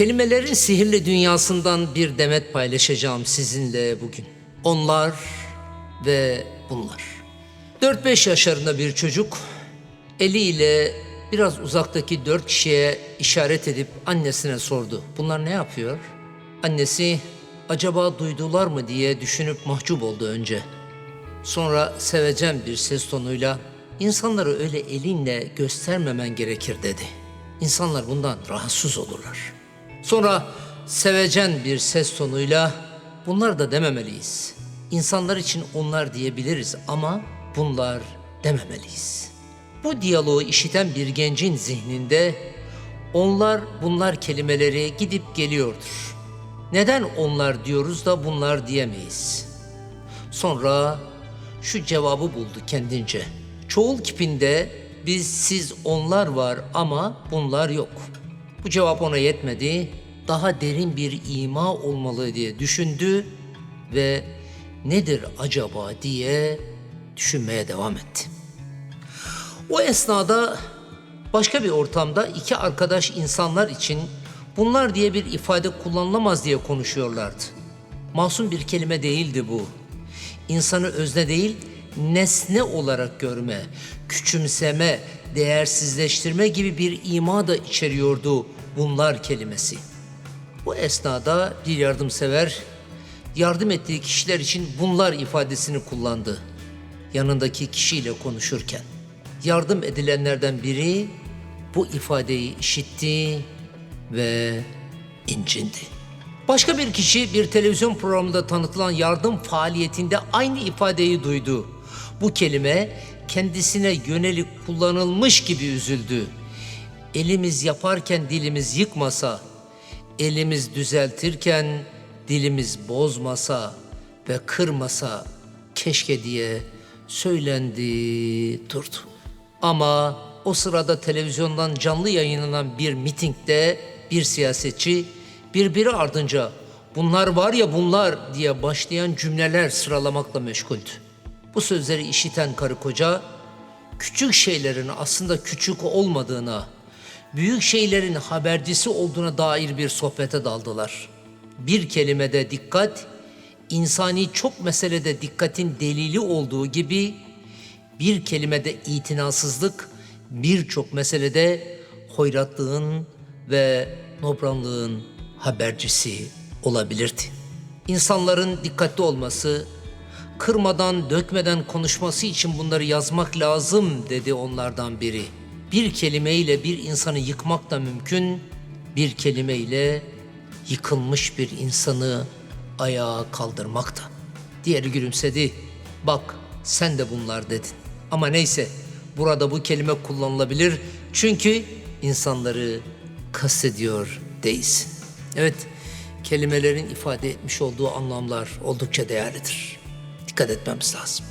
Kelimelerin sihirli dünyasından bir demet paylaşacağım sizinle bugün. Onlar ve bunlar. 4-5 yaşlarında bir çocuk eliyle biraz uzaktaki dört kişiye işaret edip annesine sordu. Bunlar ne yapıyor? Annesi acaba duydular mı diye düşünüp mahcup oldu önce. Sonra sevecen bir ses tonuyla insanları öyle elinle göstermemen gerekir dedi. İnsanlar bundan rahatsız olurlar. Sonra sevecen bir ses tonuyla bunlar da dememeliyiz. İnsanlar için onlar diyebiliriz ama bunlar dememeliyiz. Bu diyaloğu işiten bir gencin zihninde onlar bunlar kelimeleri gidip geliyordur. Neden onlar diyoruz da bunlar diyemeyiz? Sonra şu cevabı buldu kendince. Çoğul kipinde biz, siz, onlar var ama bunlar yok. Bu cevap ona yetmedi. Daha derin bir ima olmalı diye düşündü ve nedir acaba diye düşünmeye devam etti. O esnada başka bir ortamda iki arkadaş insanlar için bunlar diye bir ifade kullanılamaz diye konuşuyorlardı. Masum bir kelime değildi bu. İnsanı özne değil, nesne olarak görme, küçümseme, değersizleştirme gibi bir ima da içeriyordu bunlar kelimesi. Bu esnada bir yardımsever yardım ettiği kişiler için bunlar ifadesini kullandı. Yanındaki kişiyle konuşurken. Yardım edilenlerden biri bu ifadeyi işitti ve incindi. Başka bir kişi bir televizyon programında tanıtılan yardım faaliyetinde aynı ifadeyi duydu. Bu kelime kendisine yönelik kullanılmış gibi üzüldü. Elimiz yaparken dilimiz yıkmasa, elimiz düzeltirken dilimiz bozmasa ve kırmasa keşke diye söylendi durdu. Ama o sırada televizyondan canlı yayınlanan bir mitingde bir siyasetçi birbiri ardınca bunlar var ya bunlar diye başlayan cümleler sıralamakla meşguldü. Bu sözleri işiten karı koca küçük şeylerin aslında küçük olmadığına, büyük şeylerin habercisi olduğuna dair bir sohbete daldılar. Bir kelimede dikkat, insani çok meselede dikkatin delili olduğu gibi bir kelimede itinasızlık birçok meselede hoyratlığın ve nobranlığın habercisi olabilirdi. İnsanların dikkatli olması, kırmadan, dökmeden konuşması için bunları yazmak lazım dedi onlardan biri. Bir kelimeyle bir insanı yıkmak da mümkün, bir kelimeyle yıkılmış bir insanı ayağa kaldırmak da. Diğeri gülümsedi. Bak sen de bunlar dedin. Ama neyse burada bu kelime kullanılabilir çünkü insanları kastediyor değilsin. Evet kelimelerin ifade etmiş olduğu anlamlar oldukça değerlidir. Dikkat etmemiz lazım.